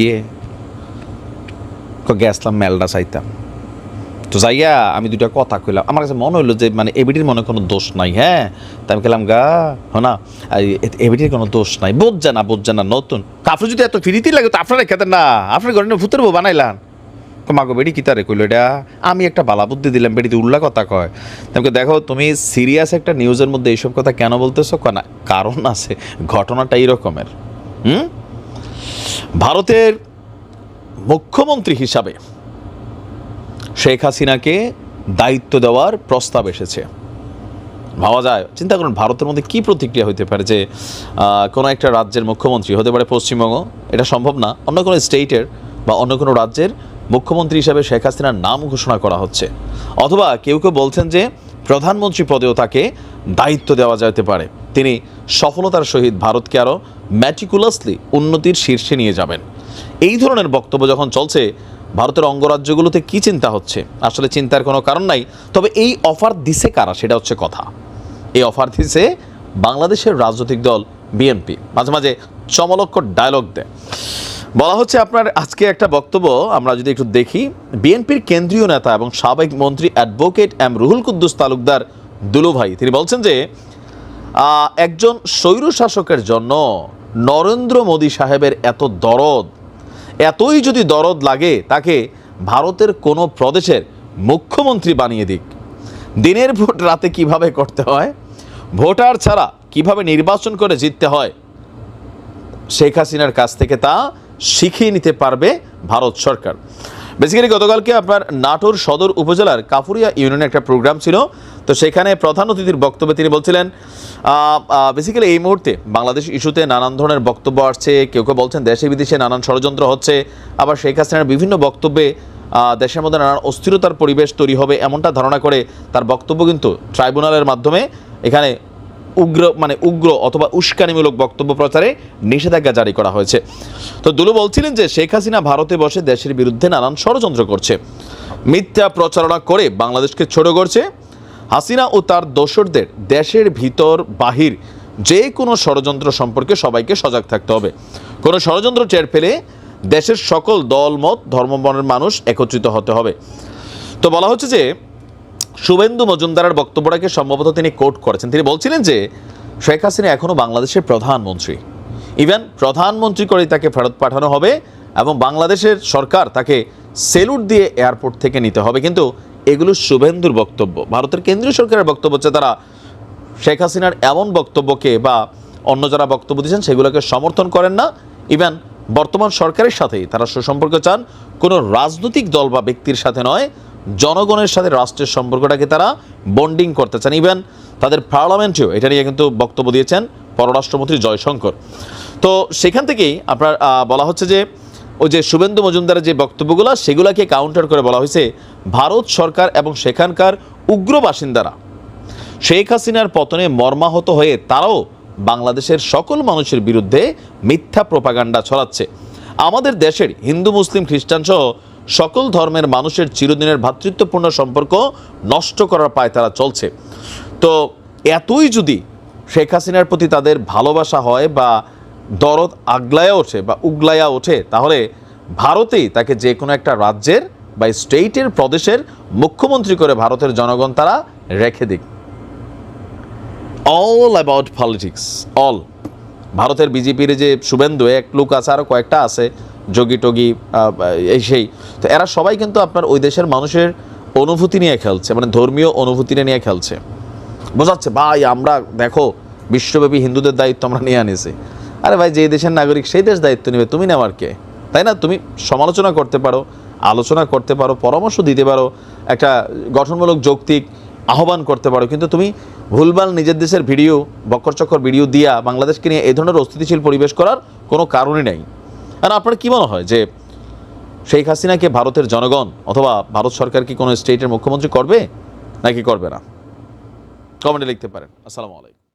ইয়ে ক গেছলাম মেলটা চাইতাম। তো যাইয়া আমি দুটা কথা কইলাম। আমার কাছে মনে হইল যে মানে এবিটির মনে কোনো দোষ নাই হ্যাঁ? তাই আমি গেলাম গা হো না এবিটির কোনো দোষ নাই। বোঝা না বোঝা না, নতুন। কাপড় যদি এত ফিরিতেই লাগে, তো আপনারা খেতেন না। আপনার ঘরে ভূতের বউ বানাইলাম। মাগো বেড়ি কি তারে কইলো এটা? আমি একটা বালা বুদ্ধি দিলাম বেড়িতে উল্লা কথা কয়। তোমাকে দেখো, তুমি সিরিয়াস একটা নিউজের মধ্যে এইসব কথা কেন বলতেছো? না, কারণ আছে, ঘটনাটা এই রকমের হুম? ভারতের মুখ্যমন্ত্রী হিসাবে শেখ হাসিনাকে দায়িত্ব দেওয়ার প্রস্তাব এসেছে। ভাবা যায়, চিন্তা করুন, ভারতের মধ্যে কি প্রতিক্রিয়া হতে পারে যে কোনো একটা রাজ্যের মুখ্যমন্ত্রী হতে পারে পশ্চিমবঙ্গ, এটা সম্ভব না। অন্য কোনো স্টেটের বা অন্য কোনো রাজ্যের মুখ্যমন্ত্রী হিসাবে শেখ হাসিনার নাম ঘোষণা করা হচ্ছে। অথবা কেউ কেউ বলছেন যে, প্রধানমন্ত্রী পদেও তাকে দায়িত্ব দেওয়া যেতে পারে। তিনি সফলতার সহিত ভারতকে আরও ম্যাটিকুলাসলি উন্নতির শীর্ষে নিয়ে যাবেন। এই ধরনের বক্তব্য যখন চলছে, ভারতের অঙ্গরাজ্যগুলোতে কি চিন্তা হচ্ছে? আসলে চিন্তার কোনো কারণ নাই, তবে এই অফার দিছে কারা সেটা হচ্ছে কথা। এই অফার দিছে বাংলাদেশের রাজনৈতিক দল বিএনপি। মাঝে মাঝে চমলক্কর ডায়লগ দেয়। বলা হচ্ছে আপনার আজকে একটা বক্তব্য, আমরা যদি একটু দেখি, বিএনপির কেন্দ্রীয় নেতা এবং সাবেক মন্ত্রী অ্যাডভোকেট এম রুহুল কুদ্দুস তালুকদার দুলুভাই, তিনি বলছেন যে একজন স্বৈর শাসকের জন্য নরেন্দ্র মোদী সাহেবের এত দরদ, এতই যদি দরদ লাগে তাকে ভারতের কোনো প্রদেশের মুখ্যমন্ত্রী বানিয়ে দিক। দিনের ভোট রাতে কীভাবে করতে হয়, ভোটার ছাড়া কীভাবে নির্বাচন করে জিততে হয়, শেখ হাসিনার কাছ থেকে তা শিখিয়ে নিতে পারবে ভারত সরকার। বেসিক্যালি গতকালকে আপনার নাটোর সদর উপজেলার কাফুরিয়া ইউনিয়নে একটা প্রোগ্রাম ছিল তো সেখানে প্রধান অতিথির বক্তব্যে তিনি বলছিলেন বেসিক্যালি এই মুহূর্তে বাংলাদেশ ইস্যুতে নানান ধরনের বক্তব্য আসছে, কেউ কেউ বলছেন দেশে বিদেশে নানান ষড়যন্ত্র হচ্ছে, আবার শেখ হাসিনার বিভিন্ন বক্তব্যে দেশের মধ্যে নানান অস্থিরতার পরিবেশ তৈরি হবে এমনটা ধারণা করে তার বক্তব্য কিন্তু ট্রাইব্যুনালের মাধ্যমে এখানে উগ্র মানে উগ্র অথবা উস্কানিমূলক বক্তব্য প্রচারে নিষেধাজ্ঞা জারি করা হয়েছে। তো দুলু বলছিলেন যে শেখ হাসিনা ভারতে বসে দেশের বিরুদ্ধে নানান ষড়যন্ত্র করছে। মিথ্যা প্রচারণা করে বাংলাদেশকে ছোট করছে হাসিনা ও তার দোসরদের দেশের ভিতর বাহির যে কোনো ষড়যন্ত্র সম্পর্কে সবাইকে সজাগ থাকতে হবে। কোনো ষড়যন্ত্র টের পেলে দেশের সকল দল, মত ধর্মবর্ণের মানুষ একত্রিত হতে হবে। তো বলা হচ্ছে যে, শুভেন্দু মজুমদারের বক্তব্যটাকে সম্ভবত তিনি কোট করেছেন। তিনি বলছিলেন যে, শেখ হাসিনা এখনও বাংলাদেশের প্রধানমন্ত্রী। ইভেন প্রধানমন্ত্রী করেই তাকে ফেরত পাঠানো হবে এবং বাংলাদেশের সরকার তাকে সেলুট দিয়ে এয়ারপোর্ট থেকে নিতে হবে। কিন্তু এগুলো শুভেন্দুর বক্তব্য। ভারতের কেন্দ্রীয় সরকারের বক্তব্য হচ্ছে তারা শেখ হাসিনার এমন বক্তব্যকে বা অন্য যারা বক্তব্য দিয়েছেন সেগুলোকে সমর্থন করেন না। ইভেন বর্তমান সরকারের সাথেই তারা সুসম্পর্ক চান। কোনো রাজনৈতিক দল বা ব্যক্তির সাথে নয়, জনগণের সাথে রাষ্ট্রের সম্পর্কটাকে তারা বন্ডিং করতে চান। ইভেন তাদের পার্লামেন্টেও এটা নিয়ে কিন্তু বক্তব্য দিয়েছেন পররাষ্ট্রমন্ত্রী জয়শঙ্কর। তো সেখান থেকেই আপনার বলা হচ্ছে যে ওই যে শুভেন্দু মজুমদারের যে বক্তব্যগুলো, সেগুলোকে কাউন্টার করে বলা হয়েছে, ভারত সরকার এবং সেখানকার উগ্র বাসিন্দারা, শেখ হাসিনার পতনে মর্মাহত হয়ে তারাও বাংলাদেশের সকল মানুষের বিরুদ্ধে মিথ্যা প্রপাগান্ডা ছড়াচ্ছে। আমাদের দেশের হিন্দু, মুসলিম, খ্রিস্টান সহ সকল ধর্মের মানুষের চিরদিনের ভ্রাতৃত্বপূর্ণ সম্পর্ক নষ্ট করার পায় তারা চলছে। তো এতই যদি শেখ হাসিনার প্রতি তাদের ভালোবাসা হয় বা দরদ আগলায়া ওঠে বা উগলায়া ওঠে, তাহলে ভারতেই তাকে যে কোনো একটা রাজ্যের বা স্টেটের প্রদেশের মুখ্যমন্ত্রী করে ভারতের জনগণ তারা রেখে দিক। অল অ্যাবাউট পলিটিক্স অল ভারতের বিজেপির যে শুভেন্দু, এক লোক আছে আরও কয়েকটা আছে, যোগী টগি এই সেই। তো এরা সবাই কিন্তু আপনার ওই দেশের মানুষের অনুভূতি নিয়ে খেলছে মানে ধর্মীয় অনুভূতি নিয়ে খেলছে। বোঝাচ্ছে, ভাই, আমরা দেখো, বিশ্বব্যাপী হিন্দুদের দায়িত্ব আমরা নিয়ে আনিছি। আরে ভাই যে দেশের নাগরিক সেই দেশ দায়িত্ব নেবে, তুমি নেওয়ার কে? তাই না? তুমি সমালোচনা করতে পারো, আলোচনা করতে পারো, পরামর্শ দিতে পারো, একটা গঠনমূলক, যৌক্তিক আহ্বান করতে পারো, কিন্তু তুমি ভুলভাল নিজের দেশের ভিডিও, বক্করচক্কর ভিডিও দিয়া বাংলাদেশকে নিয়ে এই ধরনের অস্থিতিশীল পরিবেশ করার কোনো কারণই নেই। আর আপনার কী মনে হয় যে শেখ হাসিনাকে ভারতের জনগণ অথবা ভারত সরকার কি কোনো স্টেটের মুখ্যমন্ত্রী করবে? নাকি করবে না? কমেন্টে লিখতে পারেন। আসসালামু আলাইকুম।